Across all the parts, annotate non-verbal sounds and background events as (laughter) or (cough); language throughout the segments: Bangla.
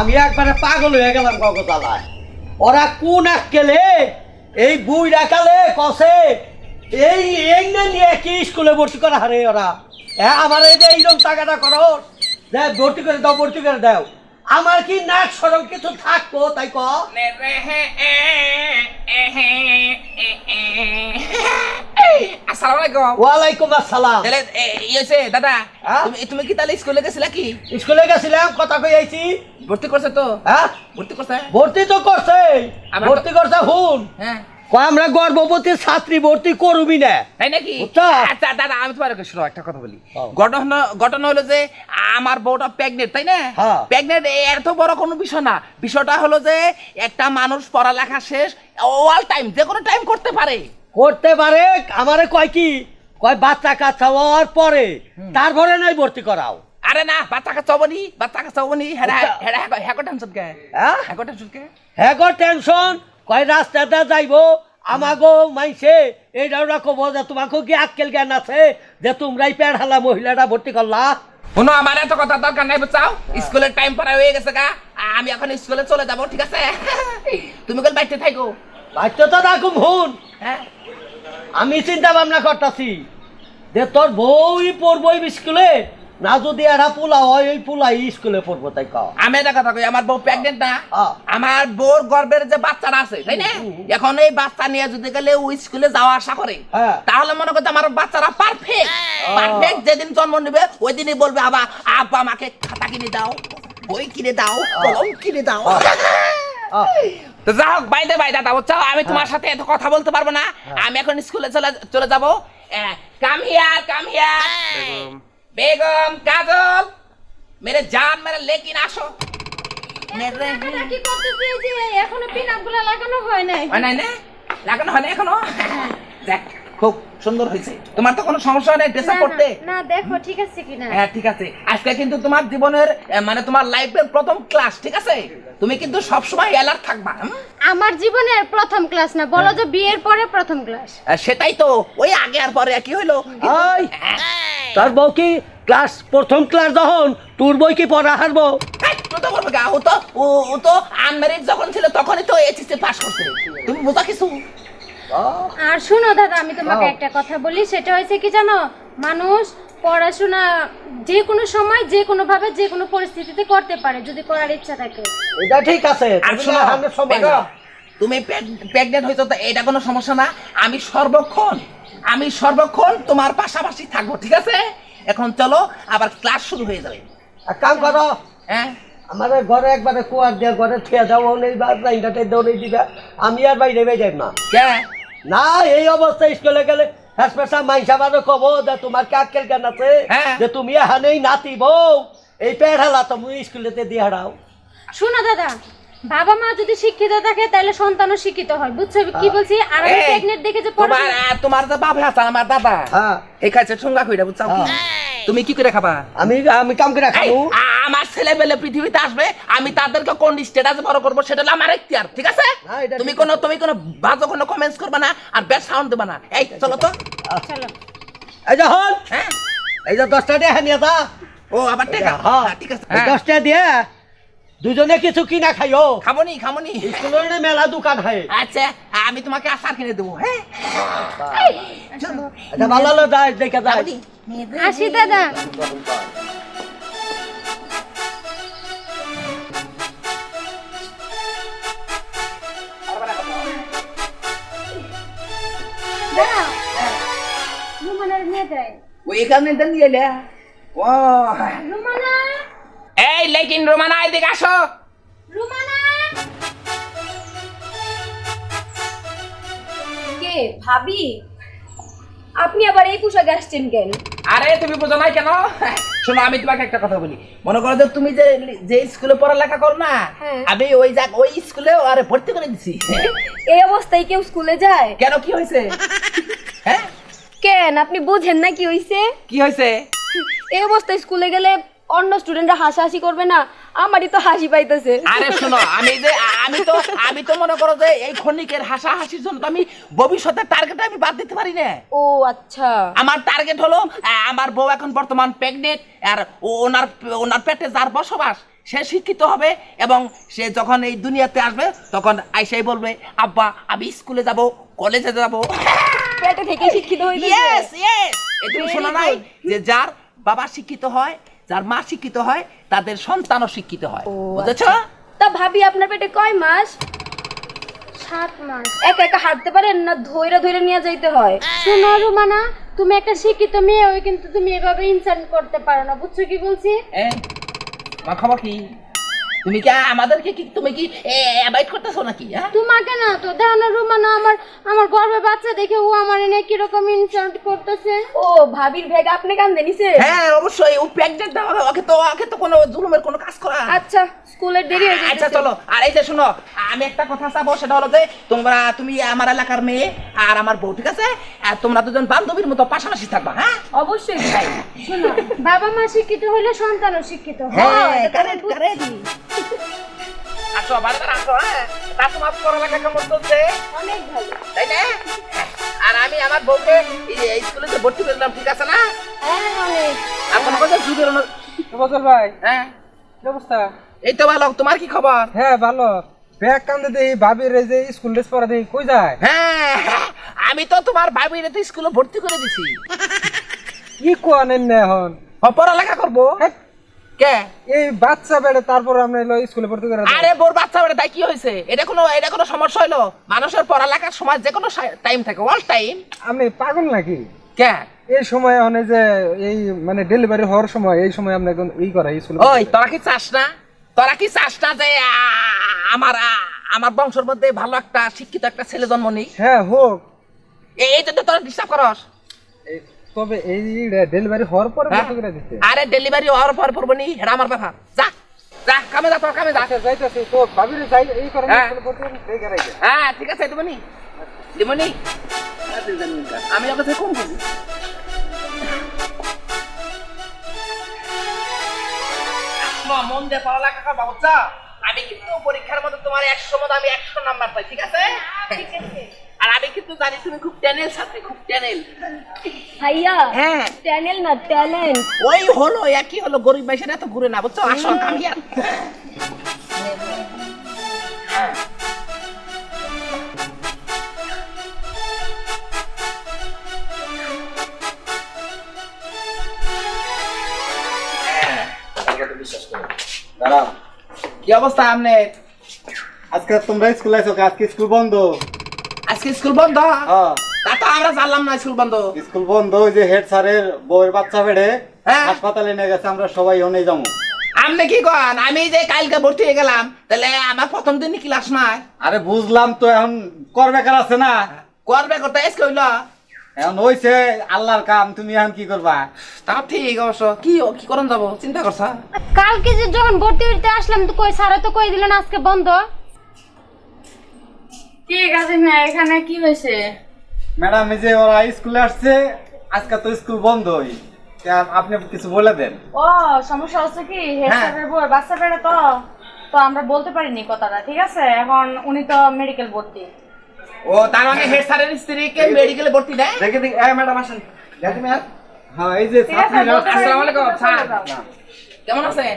আমি একবারে পাগল হয়ে গেলাম কগতালায় ওরা কোন আক্কেলে এই বুই রাখালে কষে এই এই নিয়ে কি স্কুলে ভর্তি করা হারে ওরা? হ্যাঁ আমার এই যে এইরকম টাকাটা করো ভর্তি করে দাও, ভর্তি করে দাও। আমার কি নাক সরম কিছু থাকব তাই ক। আসসালামু আলাইকুম ওয়ালাইকুম আসসালাম। তাহলে এ, দাদা হ্যাঁ? তুমি কি তাহলে স্কুলে গেছিলা কি? স্কুলে গেছিলাম কথা কই আইছি। ভর্তি করছে তো? হ্যাঁ? ভর্তি করছে? ভর্তি তো করছে ভর্তি করছে হুন। হ্যাঁ। আমরা গর্ভবতী ছাত্রী ভর্তি করবি না তাই নাকি আচ্ছা দাদা আমি তোমার শোনো একটা কথা বলি হ্যাঁ। ঘটনা ঘটনা হলো যে আমার বউটা প্রেগনেন্ট তাই না হ্যাঁ। প্রেগনেন্ট এত বড় কোনো বিষয় না বিষয়টা হলো যে একটা মানুষ পড়ালেখা শেষ অল টাইম যে কোনো টাইম করতে পারে করতে পারে আমারে কয় কি কয় বাচ্চা কাচ্চা হওয়ার পরে তারপরে নাই ভর্তি করাও আরে না বাচ্চা কাচ্চা হবনি বাচ্চা কাচ্চা হবনি আচ্ছা। কে হ্যাঁ হ্যাকো টেনশন কে হ্যাঁ টেনশন কয় রাস্তাতে যাইব আমাগো মাইছে এইটা ওরা কব যে তোমাকে কি আক্কেল জ্ঞান আছে যে তোমরাই পেট হালা মহিলাটা ভর্তি করলা? শোনো আমার এত কথা দরকার নাই বুঝছাও স্কুলের টাইম পড়া হয়ে গেছে গা। আমি এখন স্কুলে চলে যাব ঠিক আছে? তুমি কোন বাড়িতে থাকো বাচ্চা তো রাখুম হুন হ্যাঁ? আমি চিন্তা ভাবনা করতেছি যে তোর বউই পড়বই স্কুলে না যদি এরা পোলা হয় ওই পোলাই স্কুলে পড়ব তাই কও। আমি এটা কথা কই আমার বউ প্রেগনেন্ট না হ্যাঁ। আমার বউর গর্ভের যে বাচ্চাটা আছে তাই না? এখন এই বাচ্চা নিয়ে যদি গেলে ও স্কুলে যাওয়া আশা করে হ্যাঁ। তাহলে মনে করছে আমার বাচ্চারা পারফেক্ট পারফেক্ট যেদিন জন্ম নেবে ওই দিনই বলবে আবার আব্বা আমাকে খাতা কিনে দাও বই কিনে দাও কলম কিনে দাও। তো যা হোক বাইদে বাই দাদা বুঝছ? আমি তোমার সাথে এত কথা বলতে পারব না। আমি এখন স্কুলে চলে চলে যাব। Come here come here Begum Kajal! মেরে জান মেরে লেকিন আসো। মেরে কি করতেছে যে এখনও পিনাকগুলো লাগানো হয় নাই। হয় নাই না? লাগানো হয় না এখনও? দেখ খুব সুন্দর হয়েছে। তোমার তো কোনো সমস্যা নেই ড্রেস করতে না, না দেখো ঠিক আছে কিনা। হ্যাঁ ঠিক আছে। আজকে কিন্তু তোমার জীবনের মানে তোমার লাইফের প্রথম ক্লাস ঠিক আছে? তুমি কিন্তু সবসময় অ্যালার্ট থাকবা আমার জীবনের প্রথম ক্লাস না বলো যে বিয়ের পরে প্রথম ক্লাস সেটাই তো ওই আগে আর পরে কি হইল? ওই। হ্যাঁ। তোর বউ কি ক্লাস প্রথম ক্লাস যখন তোর বই কি পড়া হারবো এই, ও তো ও তো ও ও তো আনম্যারিড যখন ছিল তখনই তো এইচএসসি পাস করছে। তুমি বোঝা কিছু? আর শুনো দাদা আমি তোমাকে হ্যাঁ। একটা কথা বলি সেটা হয়েছে কি জানো? মানুষ পড়াশোনা যে কোনো সময় যে কোনো ভাবে যে কোনো পরিস্থিতিতে করতে পারে যদি করার ইচ্ছা থাকে। এটা ঠিক আছে আর তুমি শোনো, বেগম, প্রেগনেন্ট হয়েছো তো এটা কোনো সমস্যা না। আমি সর্বক্ষণ আমি সর্বক্ষণ তোমার পাশাপাশি থাকব ঠিক আছে? এখন চলো আবার ক্লাস শুরু হয়ে যাবে। এক কাম করো হ্যাঁ? আমার ঘরে একবারে কুয়ার দিয়ে ঘরে থিয়া যাও নেই বা লাইনটাতে দৌড়ে দিবা। আমি আর বাইরে বেয়ে যাই না। কে? না এই অবস্থায় স্কুলে গেলে হাসপাসা মাইসা মানুষ কব যে তোমার কে আক্কেল জ্ঞান আছে হ্যাঁ। যে তুমি হানেই নাতি বউ এই পেট হালা তুমি স্কুলেতে দিয়ে হারাও শোনো দাদা। বাবা মা যদি শিক্ষিত থাকে তাহলে সন্তানও শিক্ষিত হয়। বুঝছ? কি বলছি? আর আমি এই, দেখে যে তোমার তোমার আছে আমার দাদা হ্যাঁ। এই খাইছে ঠুঙ্গা কইরা বুঝছ তুমি কি করে খাবা? আমি আমি কাম করে খাব। আমার ছেলে পেলে পৃথিবীতে আসবে আমি তাদেরকে কোন স্টেটাস বড় করব সেটা হলো আমার এখতিয়ার ঠিক আছে? তুমি কোনো তুমি কোনো বাজে কোনো কমেন্টস করবে না আর ব্যাড সাউন্ড দেবে না। এই চলো তো। চলো। এই যে হন হ্যাঁ? এই যে দশটা দিয়ে হানিয়ে যা ও আবার টেকা। হ্যাঁ হ্যাঁ, ঠিক আছে। হ্যাঁ। দশটা দিয়ে দুজনে কিছু কিনা খাইও। খামনি খামনি। স্কুলের মেলা দোকান হয়। আচ্ছা আমি তোমাকে আচার কিনে দেবো হ্যাঁ? আচ্ছা ভালো হলো যাই দেখে যাই। আসি দাদা। ওই এখানে দেন এলে ও রুমানা এই লেকিন রোমানা এদিকে আসো। রুমানা কে ভাবি? আপনি আবার এই পোশাকে আসছেন কেন? আরে তুমি বোঝো নাই কেন? শোনো আমি তোমাকে একটা কথা বলি। মনে করো যে তুমি যে যে স্কুলে পড়ালেখা করো না হ্যাঁ। আমি ওই যাক ওই স্কুলে আরে ভর্তি করে দিছি। এই অবস্থায় কেউ স্কুলে যায়? কেন কি হয়েছে? হ্যাঁ কেন? আপনি বুঝেন না কি হইছে? কি হয়েছে (laughs) এই অবস্থায় স্কুলে গেলে অন্য স্টুডেন্টরা হাসাহাসি করবে না। আমারই তো হাসি পাইতেছে। আরে শোনো আমি যে আমি তো আমি তো মনে করো যে এই ক্ষণিকের হাসা হাসির জন্য তো আমি ভবিষ্যতের টার্গেট আমি বাদ দিতে পারি না। ও আচ্ছা। আমার টার্গেট হলো আহ, আমার বউ এখন বর্তমান প্রেগনেন্ট আর ও- ওনার ওনার পেটে যার বসবাস সে শিক্ষিত হবে এবং সে যখন এই দুনিয়াতে আসবে তখন আইসাই বলবে আব্বা আমি স্কুলে যাব কলেজে যাব। (laughs) পেটে থেকে শিক্ষিত হইতে ইয়েস ইয়েস Very শোনো নাই যে যার বাবা শিক্ষিত হয় যার মা শিক্ষিত হয় তাদের সন্তানও শিক্ষিত হয়। বুঝেছ? আচ্ছা। তা ভাবি আপনার পেটে কয় মাস? সাত মাস। একা একা হাঁটতে পারেন না ধৈরে ধৈরে নিয়ে যাইতে হয়? শোনো রুমানা তুমি একটা শিক্ষিত মেয়ে হয়ে কিন্তু তুমি এভাবে ইনসাল্ট করতে পারো না। বুঝছ কি বলছি? এই, আমার খবর কি? তুমি কি আমাদেরকে কি তুমি কি অ্যাভয়েড করতেছো নাকি হ্যাঁ? তোমাকে না তো দেখো না রুমানা আমার আমার গর্ভে বাচ্চা দেখে ও আমার এনে কীরকম ইনসাল্ট করতেছে। ও ভাবির ভেগ আপনি কান্দে নিছে? হ্যাঁ অবশ্যই ও ওকে তো ওকে তো কোনো জুলুমের কোনো কাজ করা। আচ্ছা স্কুলের দেরি হয়ে আচ্ছা চলো আর এই যে শোনো আমি একটা কথা চাবো সেটা হলো যে তোমরা তুমি আমার এলাকার মেয়ে আর আমার বউ ঠিক আছে? আর তোমরা দুজন বান্ধবীর মতো পাশাপাশি থাকবা হ্যাঁ? অবশ্যই ভাই। শোনো বাবা মা শিক্ষিত হইলে সন্তানও শিক্ষিত হয়। কারেক্ট কারেক্ট আসো বাড়িতে আসো হ্যাঁ? তা তোমার পড়ালেখা কেমন চলছে? অনেক ভালো। তাই না? আর আমি আমার বউকে এই স্কুলে যে ভর্তি করলাম ঠিক আছে না? হ্যাঁ অনেক। আর কথা জুবের বদল ভাই হ্যাঁ? কি অবস্থা? এই তো ভালো তোমার কি খবর? হ্যাঁ ভালো। ব্যাগ কান্দে দেই যে স্কুল ড্রেস পরা দেই কই যায়? হ্যাঁ আমি তো তোমার ভাবির তো স্কুলে ভর্তি করে দিছি। কি কোয়ান এনে এখন? পড়ালেখা করব? কে? এই বাচ্চা বেড়ে তারপর আমরা এলো স্কুলে ভর্তি করে। আরে বোর বাচ্চা বেড়ে তাই কি হয়েছে? এটা কোনো এটা কোনো সমস্যা হইল? মানুষের পড়ালেখার সময় যে কোনো টাইম থাকে অল টাইম আপনি পাগল নাকি? কে? এই সময় এখন যে এই মানে ডেলিভারি হওয়ার সময় এই সময় আপনি এখন ই করে স্কুলে ওই তোরা কি চাস না? তোরা কি চাস না যে আমার আমার বংশের মধ্যে ভালো একটা শিক্ষিত একটা ছেলে জন্ম নেই হ্যাঁ হোক। এই তো তোরা ডিস্টার্ব করস। তবে এই ডেলিভারি হওয়ার পরে হ্যাঁ? ভর্তি করে দিতে আরে ডেলিভারি হওয়ার পর পড়ব নি এটা আমার ব্যাপার। যা যা কামে যা তোর কামে যা। আচ্ছা যাইতেছি তো ভাবির যাই এই করে হ্যাঁ। করে। হ্যাঁ ঠিক আছে দেবনি দেবনি আমি ওকে থেকে কম শোনো, মন দিয়ে পড়ালেখা করবা বুঝছ আমি কিন্তু পরীক্ষার মধ্যে তোমার একশো মধ্যে আমি একশো নাম্বার পাই ঠিক আছে। আর আমি কিন্তু জানি তুমি খুব ট্যানেল ছাত্রী খুব ট্যানেল ভাইয়া হ্যাঁ। ট্যানেল না ট্যালেন্ট ওই হলো একই হলো গরিব এত ঘুরে না বুঝছ? আসো আমি আর দাঁড়াও। কি অবস্থা আজকে তোমরা স্কুল আইছো আজকে স্কুল বন্ধ। আজকে স্কুল বন্ধ। হ্যাঁ। তা তো আমরা জানলাম না স্কুল বন্ধ। স্কুল বন্ধ ওই যে হেড স্যারের বউয়ের বাচ্চা বেড়ে হ্যাঁ। হাসপাতালে নিয়ে গেছে আমরা সবাই ওনে যাব। আপনি কি কন? আমি যে কালকে ভর্তি হয়ে গেলাম তাহলে আমার প্রথম দিন ক্লাস নাই আরে বুঝলাম তো এখন করবেকার আছে না। করবে করতে এস কইল এখন হইছে আল্লাহর কাম তুমি এখন কি করবা? তা ঠিক অবশ্য। কি কি করন যাব? চিন্তা করছ? কালকে যে যখন ভর্তি হইতে আসলাম তো কই স্যারে তো কই দিলেন আজকে বন্ধ? ঠিক আছে না এখানে কি হয়েছে? ম্যাডাম এই যে ওরা স্কুলে আসছে আজকে তো স্কুল বন্ধই তা আপনি কিছু বলে দেন। ও সমস্যা হচ্ছে কি হেডস্যারের বউ বাচ্চা পেড়ে তো। তো আমরা বলতে পারিনি কথাটা ঠিক আছে? এখন উনি তো মেডিকেল ভর্তি। ও তার মানে হেড স্যারের স্ত্রীকে মেডিকেলে ভর্তি দেয়? দেখে দেখি এই ম্যাডাম আসেন। দেখি ম্যাম। হ্যাঁ এই যে। আসসালামু আলাইকুম, স্যার। কেমন আছেন?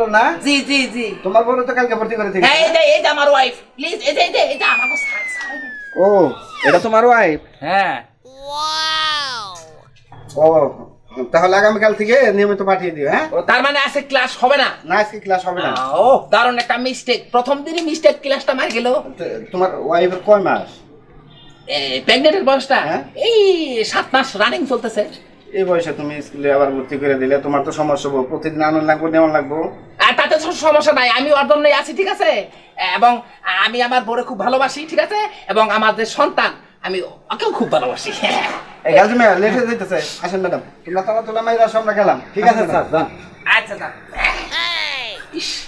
তো না? জি জি জি। তোমার বলো তো কালকে ভর্তি করে হ্যাঁ এই যে এই যে আমার ওয়াইফ প্লিজ এই যে এই ও এটা তোমার ওয়াইফ হ্যাঁ। ও তাহলে আগামীকাল থেকে নিয়মিত পাঠিয়ে দিও হ্যাঁ? ও তার মানে আজকে ক্লাস হবে না? না আজকে ক্লাস হবে না। ও দারুণ একটা মিস্টেক প্রথম দিনই মিস্টেক ক্লাসটা মার গেল। তোমার ওয়াইফের কয় মাস? প্রেগনেন্টের বয়সটা? হ্যাঁ? এই সাত মাস রানিং চলতেছে। এই বয়সে তুমি স্কুলে আবার ভর্তি করে দিলে তোমার তো সমস্যা হব। প্রতিদিন আনন্দ লাগবো নেওয়া লাগবো। তাতে সমস্যা নাই। আমি ওর জন্যই আছি ঠিক আছে? এবং আমি আমার বউরে খুব ভালোবাসি ঠিক আছে? এবং আমার যে সন্তান আমি ওকেও খুব ভালোবাসি। এই গাছ লেট হয়ে যাইতেছে। আসেন ম্যাডাম তোমরা তোমার তোলা মাইরা আমরা গেলাম। ঠিক আছে স্যার যান আচ্ছা ইস,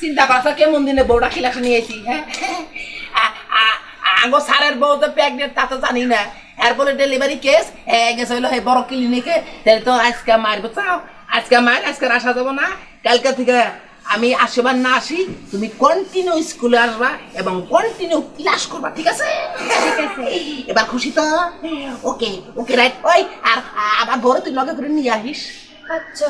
চিন্তা করছ কেমন দিনে বউটা নিয়েছি হ্যাঁ? আ- আ- আঙ্গো স্যারের বউ তো প্রেগনেন্ট তা তো জানি না। এরপরে ডেলিভারি কেস গেছে হইল বড় ক্লিনিকে তাহলে তো আজকে মারবো চাও? আজকে মার আজকে আসা যাব না। কালকে থেকে আমি আসিবার না আসি তুমি কন্টিনিউ স্কুলে আসবা এবং কন্টিনিউ ক্লাস করবা ঠিক আছে? ঠিক আছে। এবার খুশি তো? ওকে ওকে রাইট ওই আর আবার বড় তুই লগে করে নিয়ে আসিস। আচ্ছা।